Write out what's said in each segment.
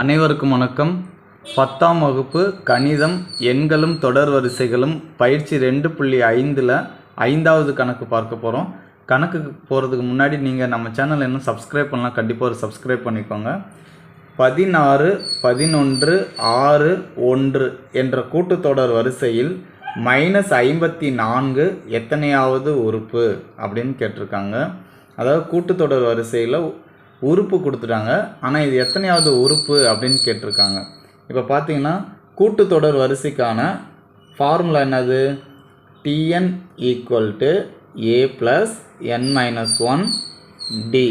அனைவருக்கும் வணக்கம். பத்தாம் வகுப்பு கணிதம் எண்களும் தொடர் வரிசைகளும் பயிற்சி ரெண்டு புள்ளி ஐந்தில் ஐந்தாவது கணக்கு பார்க்க போகிறோம் கணக்குக்கு போகிறதுக்கு முன்னாடி நீங்கள் நம்ம சேனல் இன்னும் சப்ஸ்கிரைப் பண்ணலாம் கண்டிப்பாக ஒரு சப்ஸ்கிரைப் பண்ணிக்கோங்க. பதினாறு பதினொன்று ஆறு ஒன்று என்ற கூட்டுத்தொடர் வரிசையில் மைனஸ் ஐம்பத்தி நான்கு எத்தனையாவது உறுப்பு அப்படின்னு கேட்டிருக்காங்க. அதாவது கூட்டுத்தொடர் வரிசையில் உறுப்பு கொடுத்துட்டாங்க. ஆனால் இது எத்தனையாவது உறுப்பு அப்படின்னு கேட்டிருக்காங்க. இப்போ பார்த்தீங்கன்னா கூட்டுத்தொடர் வரிசைக்கான ஃபார்முலா என்னது? T N equal to A plus N minus one D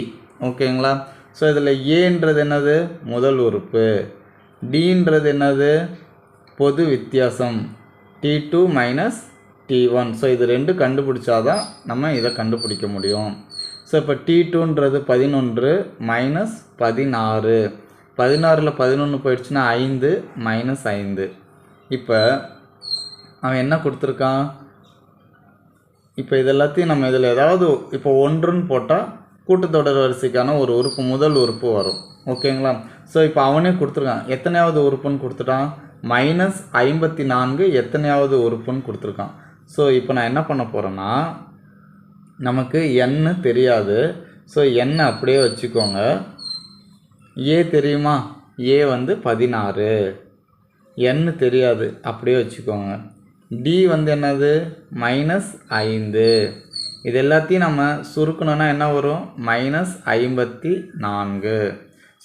ஓகேங்களா ஸோ இதில் ஏன்றது என்னது? முதல் உறுப்பு. டின்றது என்னது? பொது வித்தியாசம். D two minus D one so இது ரெண்டு கண்டுபிடிச்சாதான் நம்ம இதை கண்டுபிடிக்க முடியும். ஸோ இப்போ டி டூன்றது பதினொன்று மைனஸ் பதினாறு. பதினாறில் பதினொன்று போயிடுச்சுன்னா ஐந்து மைனஸ் ஐந்து. இப்போ அவன் என்ன கொடுத்துருக்கான்? இப்போ இது எல்லாத்தையும் நம்ம இதில் ஏதாவது இப்போ ஒன்றுன்னு போட்டால் கூட்டத்தொடர் வரிசைக்கான ஒரு உறுப்பு முதல் உறுப்பு வரும். ஓகேங்களா? ஸோ இப்போ அவனே கொடுத்துருக்கான். எத்தனையாவது உறுப்புன்னு கொடுத்துட்டான்? மைனஸ் ஐம்பத்தி நான்கு எத்தனையாவது உறுப்புன்னு கொடுத்துருக்கான். ஸோ இப்போ நான் என்ன பண்ண போகிறேன்னா நமக்கு என்னு தெரியாது. ஸோ என் அப்படியே வச்சுக்கோங்க. ஏ தெரியுமா? ஏ வந்து பதினாறு. என்னு தெரியாது. அப்படியே வச்சுக்கோங்க. டி வந்து என்னது? மைனஸ் ஐந்து. இது எல்லாத்தையும் நம்ம சுருக்கணும்னா என்ன வரும்? மைனஸ் ஐம்பத்தி நான்கு.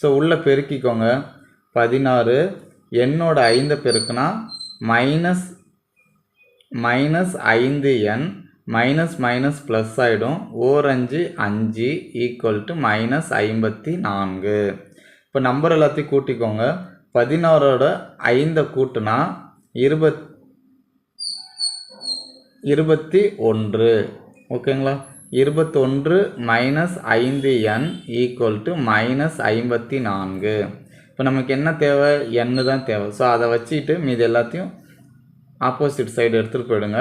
ஸோ உள்ளே பெருக்கிக்கோங்க. பதினாறு. என்னோட ஐந்தை பெருக்குனா மைனஸ் மைனஸ் ஐந்து என் மைனஸ் மைனஸ் ப்ளஸ் ஆகிடும் ஓரஞ்சு அஞ்சு ஈக்குவல் டு மைனஸ் ஐம்பத்தி நான்கு இப்போ நம்பர் எல்லாத்தையும் கூட்டிக்கோங்க. பதினாறோட ஐந்தை கூட்டுனா இருபத் இருபத்தி ஒன்று. ஓகேங்களா? இருபத்தொன்று மைனஸ் ஐந்து என் ஈக்குவல் டு மைனஸ் ஐம்பத்தி நான்கு இப்போ நமக்கு என்ன தேவை? என்னு தான் தேவை. ஸோ அதை வச்சுட்டு மீது எல்லாத்தையும் ஆப்போசிட் சைடு எடுத்துகிட்டு போயிடுங்க.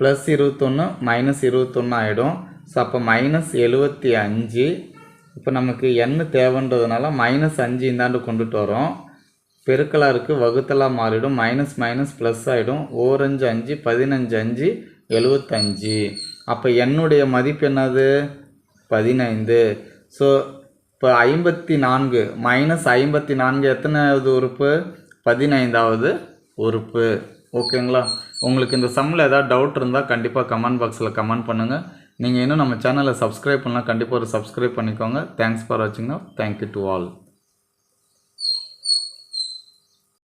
ப்ளஸ் இருபத்தொன்று மைனஸ் இருபத்தொன்று ஆகிடும் ஸோ அப்போ மைனஸ் எழுபத்தி அஞ்சு. இப்போ நமக்கு எண்ணு தேவைன்றதுனால மைனஸ் அஞ்சு இந்தாண்டு கொண்டுட்டு வரோம். பெருக்கலாக இருக்குது வகுத்தலாக மாறிடும். மைனஸ் மைனஸ் ப்ளஸ் ஆகிடும் ஓரஞ்சு அஞ்சு பதினஞ்சு அஞ்சு எழுபத்தஞ்சு அப்போ என்னுடைய மதிப்பு என்னது? பதினைந்து. ஸோ இப்போ ஐம்பத்தி நான்கு மைனஸ் ஐம்பத்தி நான்கு எத்தனாவது உறுப்பு? பதினைந்தாவது உறுப்பு. ஓகேங்களா உங்களுக்கு இந்த சம்மில் ஏதாவது டவுட் இருந்தால் கண்டிப்பாக கமெண்ட் பாக்ஸில் கமெண்ட் பண்ணுங்கள் நீங்கள் இன்னும் நம்ம சேனலை சப்ஸ்கிரைப் பண்ணலாம் கண்டிப்பாக ஒரு சப்ஸ்கிரைப் பண்ணிக்கோங்க. தேங்க்ஸ் ஃபார் வாட்சிங்னா தேங்க்யூ டு ஆல்